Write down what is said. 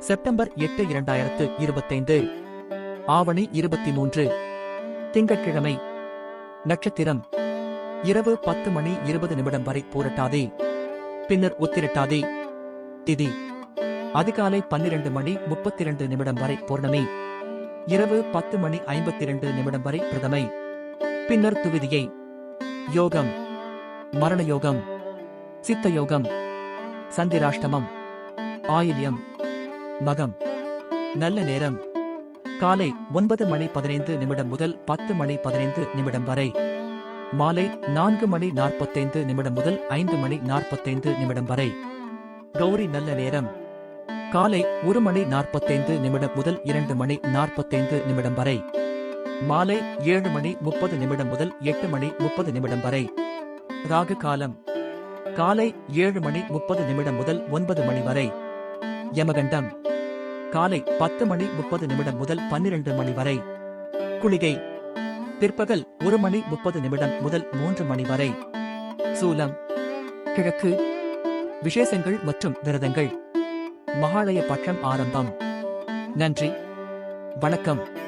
September எட்டு இரண்டாயிரத்து இருபத்தைந்து. ஆவணி இருபத்தி மூன்று திங்கட்கிழமை. நட்சத்திரம். இரவு பத்து மணி இருபது நிமிடம் வரை போரட்டாதே. பின்னர் உத்திரட்டாதே திதி. அதிகாலை பன்னிரண்டு மணி முப்பத்தி இரண்டு நிமிடம் வரை பூர்ணமி. இரவு பத்து மணி ஐம்பத்தி இரண்டு நிமிடம் வரை பிரதமை. பின்னர் துவிதியை. யோகம். மரண யோகம் சித்த யோகம் சந்திராஷ்டமம். ஆயில்யம். மகம். நல்ல நேரம். காலை ஒன்பது மணி பதினைந்து நிமிடம் முதல் பத்து மணி பதினைந்து நிமிடம் வரை. மாலை நான்கு மணி நாற்பத்தைந்து நிமிடம் முதல் ஐந்து மணி நாற்பத்தைந்து நிமிடம் வரை. கௌரி நல்ல நேரம். காலை ஒரு மணி நாற்பத்தைந்து நிமிடம் முதல் இரண்டு மணி நாற்பத்தைந்து நிமிடம் வரை. மாலை ஏழு மணி முப்பது நிமிடம் முதல் எட்டு மணி முப்பது நிமிடம் வரை. ராகு காலம். காலை ஏழு மணி முப்பது நிமிடம் முதல் ஒன்பது மணி வரை. யமகண்டம். காலை பத்து மணி முப்பது நிமிடம் முதல் பன்னிரண்டு மணி வரை. குளிகை. பிற்பகல் ஒரு மணி முப்பது நிமிடம் முதல் மூன்று மணி வரை. சூலம். கிழக்கு. விசேஷங்கள் மற்றும் விரதங்கள். மகாலய பட்சம் ஆரம்பம். நன்றி. வணக்கம்.